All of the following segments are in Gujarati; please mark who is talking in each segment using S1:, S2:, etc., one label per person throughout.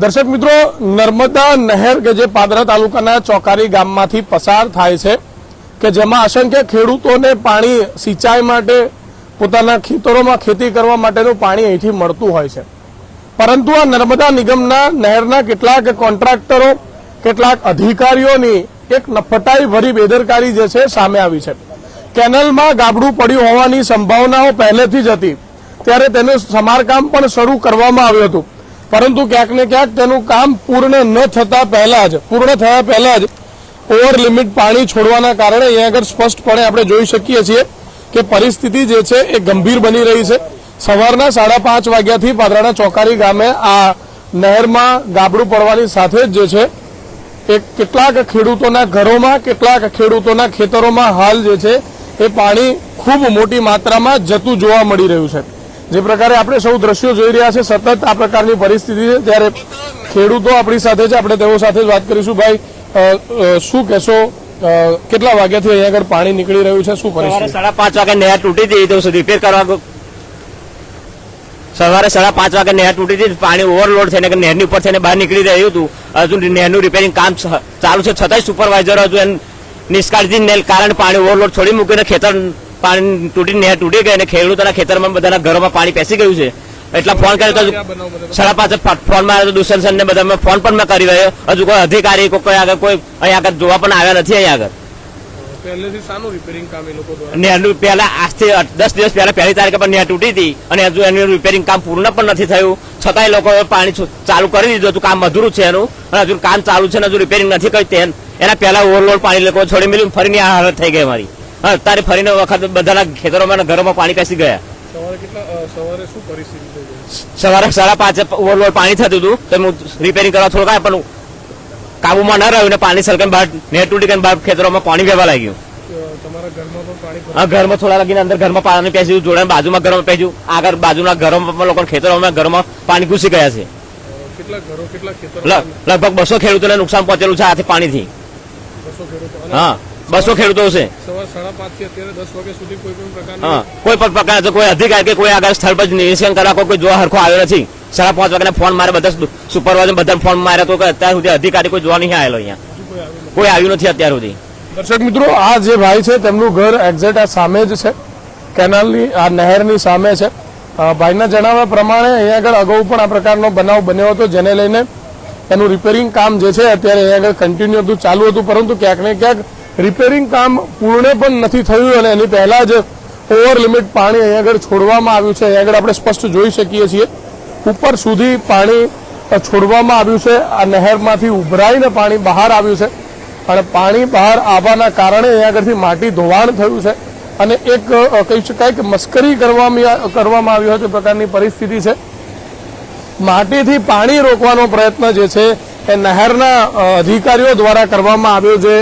S1: દર્શક મિત્રો, નર્મદા નહેર કે જે પાદરા તાલુકાના ચોકારી ગામમાંથી પસાર થાય છે, કે જેમાં અસંખ્ય ખેડૂતોને પાણી સિંચાઈ માટે, પોતાના ખેતરોમાં ખેતી કરવા માટેનું પાણી અહીંથી મળતું હોય છે. પરંતુ આ નર્મદા નિગમના નહેરના કેટલાક કોન્ટ્રાક્ટરો, કેટલાક અધિકારીઓની એક નફટાઈ ભરી બેદરકારી જે છે સામે આવી છે. કેનલમાં ગાબડું પડ્યું હોવાની સંભાવનાઓ પહેલેથી જ હતી. ત્યારે તેનું સમારકામ પણ શરૂ કરવામાં આવ્યું હતું. પરંતુ ક્યાંક ને ક્યાંક તેનું કામ પૂર્ણ ન થતા પહેલા જ, પૂર્ણ થયા પહેલા જ ઓવર લિમિટ પાણી છોડવાના કારણે અહીંયા આગળ સ્પષ્ટપણે આપણે જોઈ શકીએ છીએ કે પરિસ્થિતિ જે છે એ ગંભીર બની રહી છે. સવારના સાડા પાંચ વાગ્યાથી પાદરાના ચોકારી ગામે આ નહેરમાં ગાબડું પડવાની સાથે જ જે છે એ કેટલાક ખેડૂતોના ઘરોમાં, કેટલાક ખેડૂતોના ખેતરોમાં હાલ જે છે એ પાણી ખૂબ મોટી માત્રામાં જતું જોવા મળી રહ્યું છે. જે પ્રકારે આપણે સૌ દ્રશ્યો જોઈ રહ્યા છે સતત આ પ્રકારની પરિસ્થિતિ છે. ત્યારે ખેડૂતો આપણી સાથે છે આપણે તેઓ સાથે જ વાત કરીશું. ભાઈ શું કહેશો? કેટલા વાગ્યાથી અહીંયા આગળ પાણી નીકળી રહ્યું છે? શું પરિસ્થિતિ?
S2: સાડા પાંચ વાગે નહેર તૂટી હતી તો રિપેર કરવા સવારે સાડા પાંચ વાગે નહેર તૂટી હતી પાણી ઓવરલોડ થઈને નહેરની ઉપર થઈને બહાર નીકળી રહ્યું હતું. હજુ નહેરનું રિપેરિંગ કામ ચાલુ છે છતાંય સુપરવાઇઝર હજુ એમ નિષ્કાળજી કારણે પાણી ઓવરલોડ છોડી મૂકીને ખેતર પાણી તૂટી નહેર તૂટી ગઈ અને ખેડૂતોના ખેતરમાં બધાના ઘરોમાં પાણી પેસી ગયું છે. એટલા ફોન કર્યો તો સાડા પાંચ ફોનમાં તો દુષ્યંત ને બધા ફોન પણ મેં કરી રહ્યો. હજુ કોઈ અધિકારી કોઈ આગળ કોઈ અહીંયા આગળ જોવા પણ આવ્યા નથી અહીંયા આગળ.
S1: પહેલેથી સાનું રિપેરિંગ કામ એ લોકો
S2: નેહરનું પહેલા આજથી દસ દિવસ પહેલા પહેલી તારીખે પણ નેર તૂટી હતી અને હજુ એનું રિપેરિંગ કામ પૂર્ણ પણ નથી થયું. છતાંય લોકો પાણી ચાલુ કરી દીધું હતું કામ અધૂરું છે એનું. અને હજુ કામ ચાલુ છે ને હજુ રિપેરિંગ નથી કરી તેન એના પહેલા ઓવરલોડ પાણી લોકો છોડી મેળ્યું ફરીની આ હાલત થઈ ગઈ મારી હા તારે ફરીને વખત બધાના ખેતરોમાં ઘરોમાં પાણી પેસી ગયા.
S1: સવારે
S2: સાડા પાંચે ઓવરલોડ પાણી થતું હતું તો હું રિપેરિંગ કરવા થોડું કાંઈ પણ કાબુમાં ન રહ્યું ને પાણી સલકન બહાર નેટ તૂટી ગઈ બહાર ખેતરોમાં પાણી વહેવા લાગ્યું. હા ઘરમાં થોડા લાગીને અંદર ઘરમાં પાણી પેસ્યું જોડે બાજુમાં ઘરમાં પેસ્યું. આગળ બાજુના ઘરોમાં પણ લોકો ખેતરોમાં ઘરમાં પાણી ઘૂસી ગયા છે. લગભગ બસો ખેડૂતોને નુકસાન પહોંચેલું છે આથી પાણીથી. હા. બસો ખેડૂતો છે.
S1: કોઈ પણ
S2: હા કોઈ પણ પ્રકાર કોઈ અધિકારી કે કોઈ આગળ સ્થળ પર નિરીક્ષણ કરવા કોઈ કોઈ જોવા હરખો આવ્યો નથી. સાડા પાંચ વાગ્યાના ફોન મારે બધા સુપરવાઇઝર બધા ફોન માર્યા તો અત્યાર સુધી અધિકારી કોઈ જોવા નહીં આવેલો અહીંયા. કોઈ આવ્યું નથી અત્યાર સુધી.
S1: દર્શક મિત્રો આ જે ભાઈ છે તેમનું ઘર એક્ઝેક્ટ આ સામે જ છે. કેનાલની આ નહેરની સામે છે. ભાઈના જણાવ્યા પ્રમાણે અહીંયા આગળ અગાઉ પણ આ પ્રકારનો બનાવ બન્યો હતો જેને લઈને એનું રિપેરિંગ કામ જે છે અત્યારે અહીંયા આગળ કન્ટિન્યુ હતું ચાલુ હતું પરંતુ ક્યાંક ને ક્યાંક રિપેરિંગ કામ પૂર્ણ પણ નથી થયું અને એની પહેલા જ ઓવર લિમિટ પાણી અહીંયા આગળ છોડવામાં આવ્યું છે. અહીંયા આગળ આપણે સ્પષ્ટ જોઈ શકીએ છીએ. ઉપર સુધી પાણી છોડવામાં આવ્યું છે. આ નહેરમાંથી ઉભરાઈને પાણી બહાર આવ્યું છે. અને પાણી બહાર આવવાના કારણે અહીંયા આગળથી માટી ધોવાણ થયું છે. અને એક કહી શકાય કે મસ્કરી કરવામાં કરવામાં આવી હોય તે પ્રકારની પરિસ્થિતિ છે. માટીથી પાણી રોકવાનો પ્રયત્ન જે છે, એ નહેરના અધિકારીઓ દ્વારા કરવામાં આવ્યો જે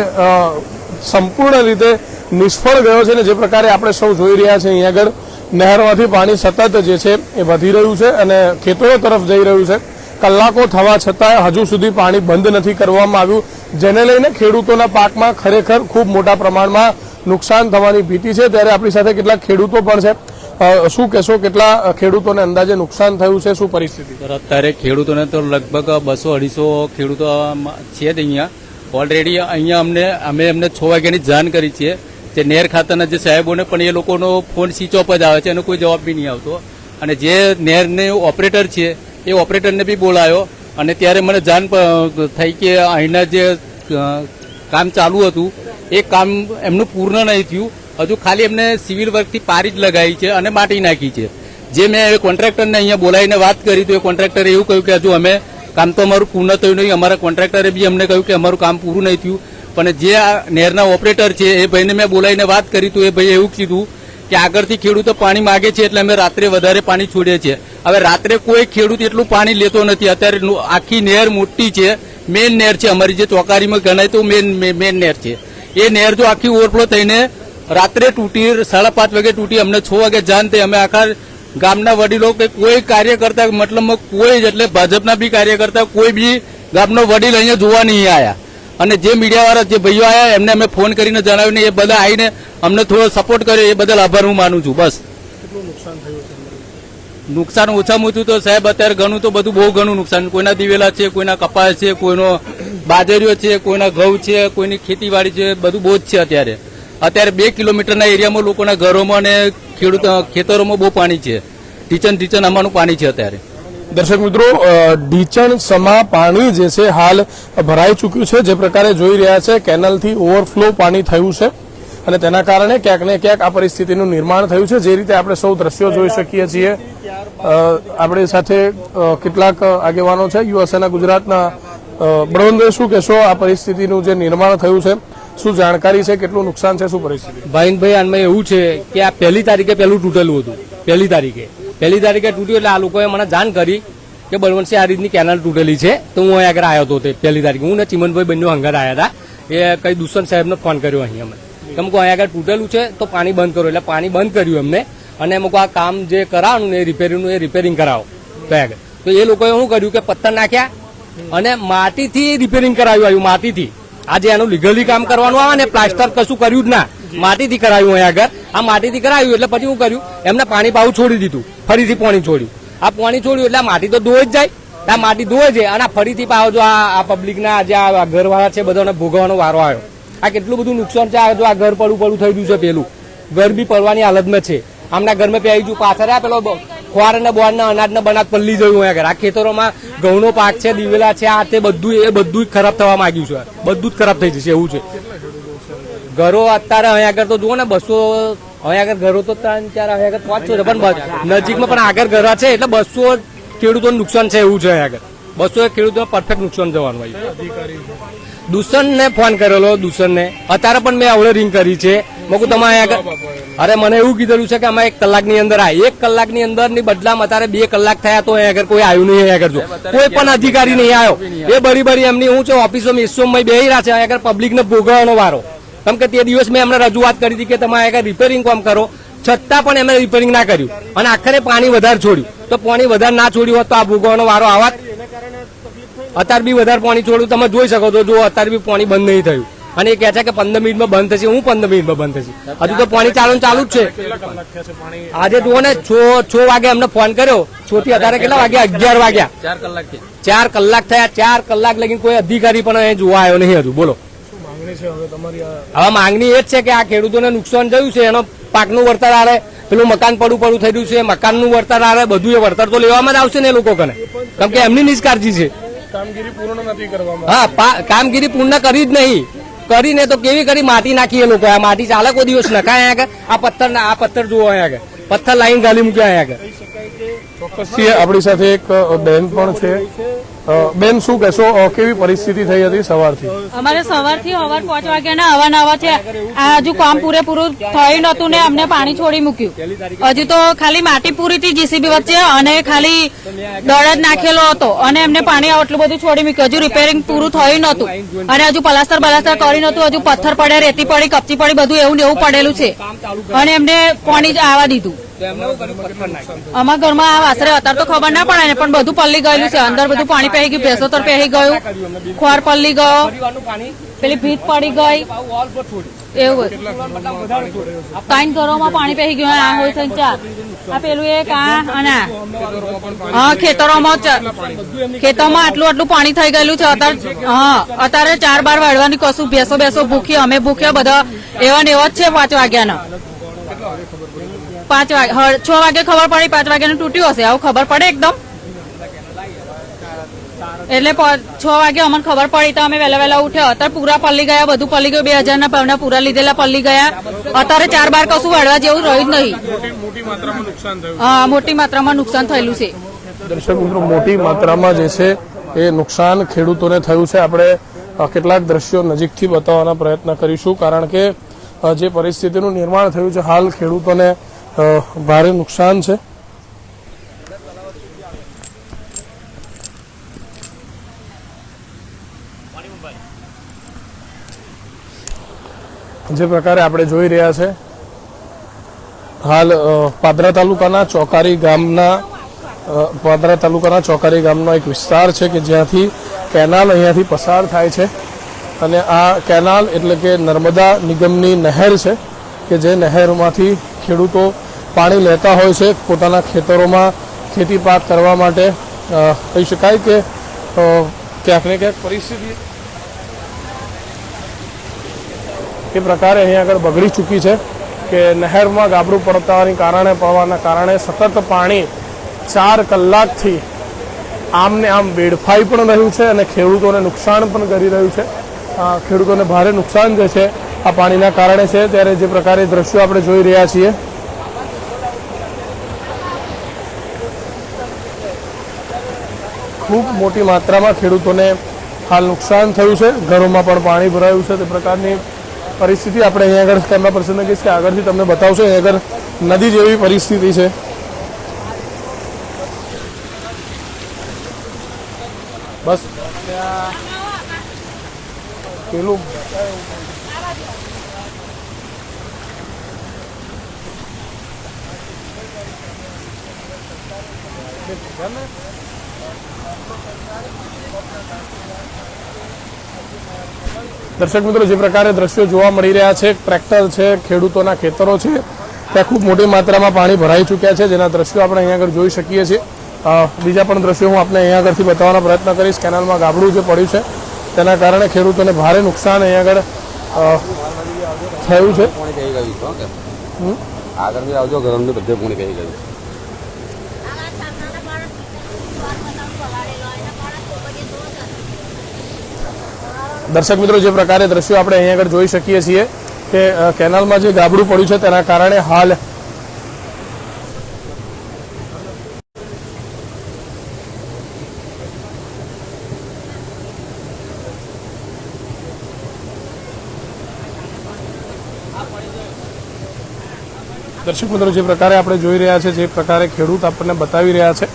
S1: સંપૂર્ણ રીતે નિષ્ફળ ગયો છે ને જે પ્રકારે આપણે સૌ જોઈ રહ્યા છીએ અહીંયા આગળ, નહેરમાંથી પાણી સતત જે છે એ વધી રહ્યું છે અને ખેતરો તરફ જઈ રહ્યું છે. કલાકો થવા છતાં હજુ સુધી પાણી બંધ નથી કરવામાં આવ્યું, જેને લઈને ખેડૂતોના પાકમાં ખરેખર ખૂબ મોટા પ્રમાણમાં નુકસાન થવાની ભીતિ છે. ત્યારે આપણી સાથે કેટલાક ખેડૂતો પણ છે. શું કહેશો, કેટલા ખેડૂતોને અંદાજે નુકસાન થયું છે? શું પરિસ્થિતિ?
S3: અત્યારે ખેડૂતોને તો લગભગ બસો અઢીસો ખેડૂતો છે જ અહીંયા. ઓલરેડી અહીંયા અમને અમે એમને છ વાગ્યાની જાણ કરી છે જે નેર ખાતાના જે સાહેબોને પણ એ લોકોનો ફોન સ્વિચ ઓફ જ આવે છે, એનો કોઈ જવાબ બી નહીં આવતો. અને જે નેરને ઓપરેટર છે, એ ઓપરેટરને બી બોલાયો અને ત્યારે મને જાણ થઈ કે અહીંના જે કામ ચાલુ હતું, એ કામ એમનું પૂર્ણ નહીં થયું. હજુ ખાલી એમને સિવિલ વર્કથી પારી જ લગાવી છે અને માટી નાખી છે. જે મેં કોન્ટ્રાક્ટરને અહીંયા બોલાવીને વાત કરી તો એ કોન્ટ્રાક્ટરે એવું કહ્યું કે હજુ અમે કામ તો અમારું પૂર્ણ થયું નહીં. અમારા કોન્ટ્રાક્ટરે બી અમને કહ્યું કે અમારું કામ પૂરું નહીં થયું. પણ જે આ નહેરના ઓપરેટર છે, એ ભાઈને મેં બોલાવીને વાત કરી તો એ ભાઈએ એવું કીધું કે આગળથી ખેડૂતો પાણી માગે છે એટલે અમે રાત્રે વધારે પાણી છોડીએ છીએ હવે રાત્રે કોઈ ખેડૂત એટલું પાણી લેતો નથી. અત્યારે આખી નહેર મોટી છે. મેન નહેર છે. અમારી જે ચોકારીમાં ગણાય તો મેન મેન નહેર છે. એ નહેર જો આખી ઓવરફ્લો થઈને રાત્રે તૂટી, સાડા પાંચ વાગે તૂટી અમને છ વાગે જાન થઈ. અમે આખા ગામના વડીલો કે કોઈ કાર્યકર્તા મતલબમાં કોઈ જ એટલે ભાજપના બી કાર્યકર્તા કોઈ બી ગામનો વડીલ અહીંયા જોવા નહીં આવ્યા અને જે મીડિયાવાળા જે ભાઈઓ આવ્યા એમને અમે ફોન કરીને જણાવ્યું ને એ બધા આવીને અમને થોડો સપોર્ટ કર્યો એ બદલ આભાર હું માનું છું બસ. નુકસાન ઓછામાં ઓછું તો સાહેબ અત્યારે ઘણું તો બધું બહુ ઘણું નુકસાન. કોઈના દિવેલા છે કોઈના કપાસ છે કોઈનો બાજરીઓ છે કોઈના ઘઉં છે કોઈની ખેતીવાડી છે બધું બહુ જ છે અત્યારે. અત્યારે બે કિલોમીટરના એરિયામાં લોકોના ઘરોમાં અને ખેડૂત ખેતરોમાં બહુ પાણી છે. ટીચન ટીચન અમારું પાણી છે અત્યારે.
S1: દર્શક મિત્રો ઢીચણ સમા પાણી જે છે, હાલ ભરાઈ ચૂક્યું છે. જે પ્રકારે જોઈ રહ્યા છે, કેનલથી ઓવરફ્લો પાણી થયું છે. અને તેના કારણે ક્યાંક ને ક્યાંક આ પરિસ્થિતિનું નિર્માણ થયું છે. જે રીતે આપણે સૌ દ્રશ્યો જોઈ શકીએ છીએ. આપણી સાથે કેટલાક આગેવાનો છે. યુવા સેના ગુજરાતના બળવંતભાઈ, શું કહેશો? આ પરિસ્થિતિનું જે નિર્માણ થયું છે. શું જાણકારી છે? કેટલું નુકસાન છે? શું પરિસ્થિતિ?
S4: ભાઈનભાઈ આનમાં એવું છે કે આ પહેલી તારીખે પહેલું તૂટેલું હતું. પહેલી તારીખે. પહેલી તારીખે તૂટ્યું એટલે આ લોકોએ મને જાણ કરી કે બળવંતસિંહ આ રીતની કેનાલ તૂટેલી છે. તો હું અહીં આગળ આવ્યો હતો તે પહેલી તારીખે. હું ને ચિમનભાઈ બંને હંગાર આવ્યા હતા. એ કઈ દુષ્યંત સાહેબનો ફોન કર્યો અહીં અમે કે અમુક અહીં આગળ તૂટેલું છે તો પાણી બંધ કરો. એટલે પાણી બંધ કર્યું એમને અને અમુક આ કામ જે કરાવવાનું એ રિપેરિંગનું એ રિપેરિંગ કરાવો. તો આગળ. તો એ લોકોએ શું કર્યું કે પથ્થર નાખ્યા અને માટીથી રિપેરિંગ કરાવ્યું આવ્યું, માટીથી. આજે એનું લીગલી કામ કરવાનું આવે ને પ્લાસ્ટર કશું કર્યું જ ના. માટીથી કરાવ્યું અહીંયા આગળ. આ માટીથી કરાવ્યું એટલે પછી હું કર્યું? એમને પાણી પાવું છોડી દીધું. ફરીથી પાણી છોડ્યું. આ પાણી છોડ્યું એટલે માટી તો ધોઈ જ જાય. આ માટી ધોવે છે અને આ ફરીથી પાવો જો આ આ પબ્લિકના જે આ ઘરવાળા છે બધાને ભોગવવાનો વારો આવ્યો. આ કેટલું બધું નુકસાન છે આ જો આ ઘર પડું પડું થઈ ગયું છે પેલું. ઘર બી પડવાની હાલતમાં છે. આમના ઘરમાં પહેરી ગયું પાછળ આ પેલો ખોર અને બોર ના અનાજ ને બનાજ પલ્લી જયું અહીંયા આ ખેતરોમાં ઘઉંનો પાક છે, દિવેલા છે, આ તે બધું એ બધું જ ખરાબ થવા માંગ્યું છે. બધું જ ખરાબ થઈ જશે, એવું છે. ઘરો અત્યારે અહીંયા આગળ તો જુઓ ને, બસો અહીંયા આગળ ઘરો તો ત્રણ, ચાર અહીંયા આગળ પાંચ, છે પણ નજીકમાં પણ આગળ ઘર છે, એટલે બસો ખેડૂતોને નુકસાન છે એવું છે અહીંયા આગળ. બસો ખેડૂતોને પરફેક્ટ નુકસાન જવાનું આવ્યું દૂષણને ફોન કરેલો, દૂષણને. અત્યારે પણ મેં આવડે રિંગ કરી છે. મેં કહું તમે અહીંયા આગળ અરે મને એવું કીધેલું છે કે અમે એક કલાકની અંદર આ એક કલાકની અંદરની બદલામાં અત્યારે બે કલાક થયા તો અહીંયા આગળ કોઈ આવ્યું નહીં અહીંયા આગળ જો. કોઈ પણ અધિકારી નહીં આવ્યો. એ બરી બરી એમની હું છે ઓફિસો મિસોમાં બેહી રહ્યા છે અહીંયા આગળ પબ્લિકને ભોગવવાનો વારો. કેમ કે તે દિવસ મેં એમને રજૂઆત કરી હતી કે તમે અહીંયા આગળ રિપેરિંગ કામ કરો. છતાં પણ એમણે રિપેરિંગ ના કર્યું. અને આખરે પાણી વધારે છોડ્યું. તો પાણી વધારે ના છોડ્યું હોત તો આ ભોગવવાનો વારો આવત. અત્યારે બી વધારે પાણી છોડ્યું. તમે જોઈ શકો છો જો અત્યારે બી પાણી બંધ નહીં થયું. અને એ કહે છે કે પંદર મિનિટમાં બંધ થશે હું પંદર મિનિટમાં બંધ થશે હજુ તો પાણી ચાલુ ચાલુ જ છે. આજે જુઓ ને છ છ વાગે અમને ફોન કર્યો. છ થી અત્યારે કેટલા વાગ્યા? અગિયાર વાગ્યા.
S3: ચાર કલાક
S4: ચાર કલાક થયા ચાર કલાક લગીને કોઈ અધિકારી પણ અહીં જોવા આવ્યો નહીં હજુ. બોલો. હવે માંગણી એ જ છે કે આ ખેડૂતોને નુકસાન થયું છે. એનો પાકનું વળતર આવે પેલું મકાન પડું પડું થઈ રહ્યું છે. મકાનનું વળતર આવે બધું એ વળતર તો લેવામાં જ આવશે ને એ લોકો કને કેમ કે એમની નિષ્કાળજી છે.
S1: કામગીરી પૂર્ણ નથી કરવામાં.
S4: હા કામગીરી પૂર્ણ કરી જ નહીં. કરીને તો કેવી કરી માટી નાખી એ લોકો? આ માટી ચાલે કોઈ દિવસ? નખાય આગળ આ પથ્થર આ પથ્થર જુઓ આગળ પથ્થર લાઈન ગાલી મૂક્યા આગળ
S1: ચોક્કસથી આપણી સાથે એક બેન પણ છે. બેન, શું કહેશો? કેવી પરિસ્થિતિ થઈ હતી સવારથી?
S5: અમારે સવારથી સવાર પાંચ વાગ્યાના નવા છે. આ હજુ કામ પૂરેપૂરું થયું નતું ને અમને પાણી છોડી મૂક્યું. હજુ તો ખાલી માટી પૂરી હતી જીસીબી વચ્ચે અને ખાલી દળ જ નાખેલો હતો અને એમને પાણી આટલું બધું છોડી મૂક્યું. હજુ રિપેરિંગ પૂરું થયું નતું અને હજુ પલાસ્તર બલાસ્તર કરી નતું હજુ પથ્થર પડે, રેતી પડી, કપચી પડી, બધું એવું ને એવું પડેલું છે. અને એમને પાણી જ આવવા દીધું. અમારા ઘરમાં આ વાસરે અત્યારે તો ખબર ના પડે ને પણ બધું પલ્લી ગયેલું છે. અંદર બધું પાણી પહેરી ગયું ભેંસોતર પહેરી ગયું ખોર પલ્લી ગયો પેલી ભીત પડી ગઈ. એવું ત્રણ ઘરોમાં પાણી પહેરી ગયું આ હોય થઈ ચાર. આ પેલું એક આ અને હા ખેતરોમાં ખેતરમાં આટલું આટલું પાણી થઈ ગયેલું છે. અત્યારે હા અત્યારે ચાર બાર વાળવાની કશું ભેસો બેસો ભૂખી અમે ભૂખ્યા બધા. એવા ને એવા જ છે પાંચ વાગ્યાના. પાંચ વાગે છ વાગે ખબર પડી પાંચ વાગ્યાનું તૂટ્યું હશે. આવું ખબર પડે એકદમ. એટલે છ વાગે અમને ખબર પડી તો અમે વહેલા વહેલા ઉઠ્યા. અત્યારે પૂરા પલ્લી ગયા બધું પલ્લી ગયું. બે હજાર ના પવના પૂરા લીધેલા પલ્લી ગયા. અત્યારે ચાર બાર કશું વાળવા જેવું રહ્યું જ નહીં. હા મોટી માત્રામાં નુકસાન થયેલું છે.
S1: દર્શક મિત્રો મોટી માત્રામાં જે છે એ નુકસાન ખેડૂતોને થયું છે. આપણે કેટલાક દ્રશ્યો નજીકથી બતાવવાના પ્રયત્ન કરીશું કારણ કે જે પરિસ્થિતિનું નિર્માણ થયું છે હાલ ખેડૂતોને ભારે નુકસાન છે. જે પ્રકારે આપણે જોઈ રહ્યા છે, હાલ પાદરા તાલુકાના ચોકારી ગામના પાદરા તાલુકાના ચોકારી ગામનો એક વિસ્તાર છે કે જ્યાંથી કેનાલ અહીંયાથી પસાર થાય છે. અને આ કેનાલ એટલે કે નર્મદા નિગમની નહેર છે, કે જે નહેરમાંથી ખેડૂતો પાણી લેતા હોય છે, પોતાના ખેતરોમાં ખેતી પાક કરવા માટે કહી શકાય કે ક્યાંક ને ક્યાંક પરિસ્થિતિ એ પ્રકારે અહીં આગળ બગડી ચૂકી છે કે નહેરમાં ગાબડું પડતાની કારણે, પડવાના કારણે સતત પાણી ચાર કલાકથી આમને આમ વેડફાઈ પણ રહ્યું છે અને ખેડૂતોને નુકસાન પણ કરી રહ્યું છે. ખેડૂતોને ભારે નુકસાન જે છે આ પાણીના કારણે છે. ત્યારે જે પ્રકારે દ્રશ્યો આપણે જોઈ રહ્યા છીએ. ખૂબ મોટી માત્રામાં ખેડૂતોને હાલ નુકસાન થયું છે. ઘરોમાં પણ પાણી ભરાયું છે. તે પ્રકારની પરિસ્થિતિ આપણે અહીંયા આગળ કેમેરા પર્સનને કહીશ કે આગળથી તમને બતાવશો. અહીંયા આગળ નદી જેવી પરિસ્થિતિ છે. બસ. પેલું દર્શક મિત્રો, જે પ્રકારે દ્રશ્યો જોવા મળી રહ્યા છે, ટ્રેક્ટર છે, ખેડૂતોના ખેતરો છે, ત્યાં ખૂબ મોટી માત્રામાં પાણી ભરાઈ ચૂક્યા છે, જેના દ્રશ્યો આપણે અહીંયા આગળ જોઈ શકીએ છીએ. બીજા પણ દ્રશ્યો હું આપણે અહીંયા આગળથી બતાવવાનો પ્રયત્ન કરીશ. કેનાલમાં ગાબડું જે પડ્યું છે તેના કારણે ખેડૂતોને ભારે નુકસાન અહીંયા આગળ થયું છે.
S6: કે. આગળથી આવજો ગરમની બધે પાણી કહી ગયું.
S1: દર્શક મિત્રો જે પ્રકારે દ્રશ્યો આપણે અહીંયા આગળ જોઈ શકીએ છીએ કે કેનાલમાં જે ગાબડું પડ્યું છે તેના કારણે હાલ દર્શક મિત્રો, જે પ્રકારે આપણે જોઈ રહ્યા છે, જે પ્રકારે ખેડૂત આપણને બતાવી રહ્યા છે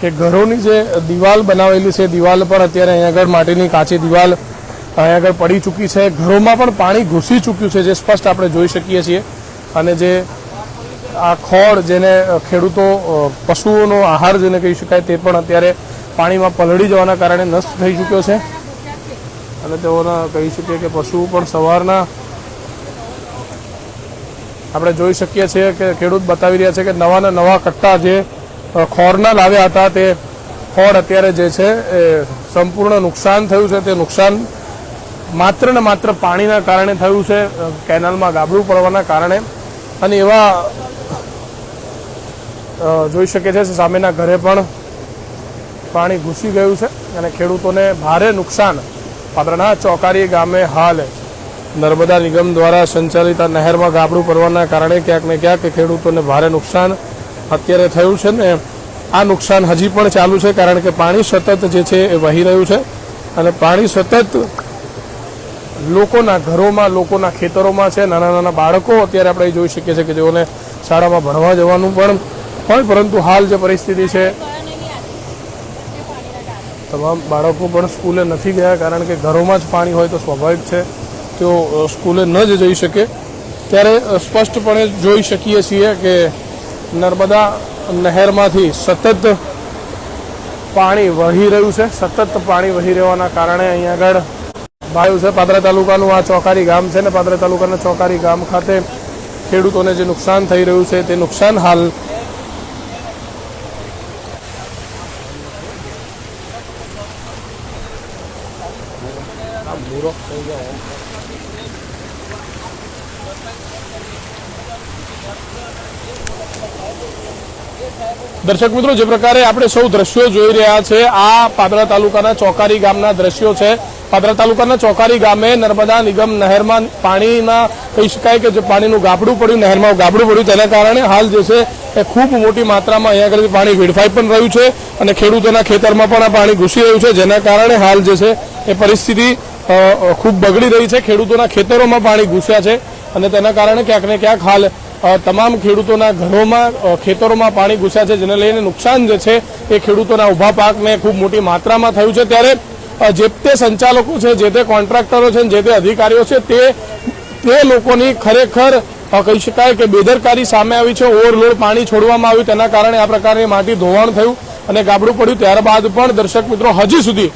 S1: કે ઘરોની જે દિવાલ બનાવેલી છે, દિવાલ પર અત્યારે અહીંયા આગળ માટીની કાચી દિવાલ અહીંયા આગળ પડી ચૂકી છે. ઘરોમાં પણ પાણી ઘૂસી ચૂક્યું છે, જે સ્પષ્ટ આપણે જોઈ શકીએ છીએ. અને જે આ ખોળ જેને ખેડૂતો પશુઓનો આહાર જેને કહી શકાય તે પણ અત્યારે પાણીમાં પલળી જવાના કારણે નષ્ટ થઈ ચૂક્યો છે. અને તેઓના કહી શકીએ કે પશુઓ પણ સવારના આપણે જોઈ શકીએ છીએ કે ખેડૂત બતાવી રહ્યા છે કે નવાના નવા કટ્ટા જે ખોરના લાવ્યા હતા, તે ખોર અત્યારે જે છે, એ સંપૂર્ણ નુકસાન થયું છે. તે નુકસાન માત્ર ને માત્ર પાણીના કારણે થયું છે કેનાલમાં ગાબડું પડવાના કારણે. અને એવા જોઈ શકે છે સામેના ઘરે પણ પાણી ઘૂસી ગયું છે અને ખેડૂતોને ભારે નુકસાન. પાદરના ચોકારી ગામે હાલ નર્મદા નિગમ દ્વારા સંચાલિત આ નહેરમાં ગાબડું પડવાના કારણે ક્યાંક ને ક્યાંક ખેડૂતોને ભારે નુકસાન અત્યારે થયું છે ને આ નુકસાન હજી પણ ચાલુ છે કારણ કે પાણી સતત જે છે એ વહી રહ્યું છે અને પાણી સતત લોકોના ઘરોમાં, લોકોના ખેતરોમાં છે. નાના નાના બાળકો અત્યારે આપણે જોઈ શકીએ છીએ કે જેઓને શાળામાં ભણવા જવાનું પણ હોય, પરંતુ હાલ જે પરિસ્થિતિ છે, તમામ બાળકો પણ સ્કૂલે નથી ગયા કારણ કે ઘરોમાં જ પાણી હોય તો સ્વાભાવિક છે. તેઓ સ્કૂલે ન જ જઈ શકે. ત્યારે સ્પષ્ટપણે જોઈ શકીએ છીએ કે નર્મદા નહેરમાંથી સતત પાણી વહી રહ્યું છે. સતત પાણી વહી રહેવાના કારણે અહીંયા આગળ ભાયું છે. પાદરા તાલુકાનું આ ચોકારી ગામ છે ને પાદરા તાલુકાના ચોકારી ગામ ખાતે ખેડૂતોને જે નુકસાન થઈ રહ્યું છે, તે નુકસાન હાલ દર્શક મિત્રો, જે પ્રકારે આપણે સૌ દ્રશ્યો જોઈ રહ્યા છે, આ પાદરા તાલુકાના ચોકારી ગામના દ્રશ્યો છે. પાદરા તાલુકાના ચોકારી ગામે નર્મદા નિગમ નહેરમાં પાણીના, કહી શકાય કે જે પાણીનું ગાબડું પડ્યું, નહેરમાં ગાબડું પડ્યું, તેના કારણે હાલ જે છે એ ખૂબ મોટી માત્રામાં અહીંયા આગળ પાણી વેડફાઈ પણ રહ્યું છે અને ખેડૂતોના ખેતરમાં પણ આ પાણી ઘૂસી રહ્યું છે, જેના કારણે હાલ જે છે એ પરિસ્થિતિ ખૂબ બગડી રહી છે. ખેડૂતોના ખેતરોમાં પાણી ઘૂસ્યા છે અને તેના કારણે ક્યાંક ને ક્યાંક હાલ તમામ ખેડૂતોના ઘરોમાં ખેતરોમાં પાણી ઘૂસ્યા છે, જેને લઈને નુકસાન જે છે એ ખેડૂતોના ઊભા પાકને ખૂબ મોટી માત્રામાં થયું છે. ત્યારે જે તે સંચાલકો છે, જે તે કોન્ટ્રાક્ટરો છે, જે તે અધિકારીઓ છે, તે તે લોકોની ખરેખર કહી શકાય કે બેદરકારી સામે આવી છે. ઓવરલોડ પાણી છોડવામાં આવ્યું, તેના કારણે આ પ્રકારની માટી ધોવાણ થયું અને ગાબડું પડ્યું. ત્યારબાદ પણ દર્શક મિત્રો, હજી સુધી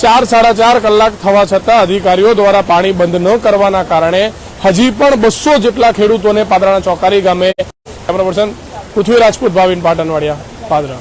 S1: ચાર, સાડા ચાર કલાક થવા છતાં અધિકારીઓ દ્વારા પાણી બંધ ન કરવાના કારણે હજી પણ બસો જેટલા ખેડૂતોને પાદરાના ચોકારી ગામે કેમેરા પર્સન પૃથ્વી રાજપૂત ભાવિન પાટણવાડિયા, પાદરા.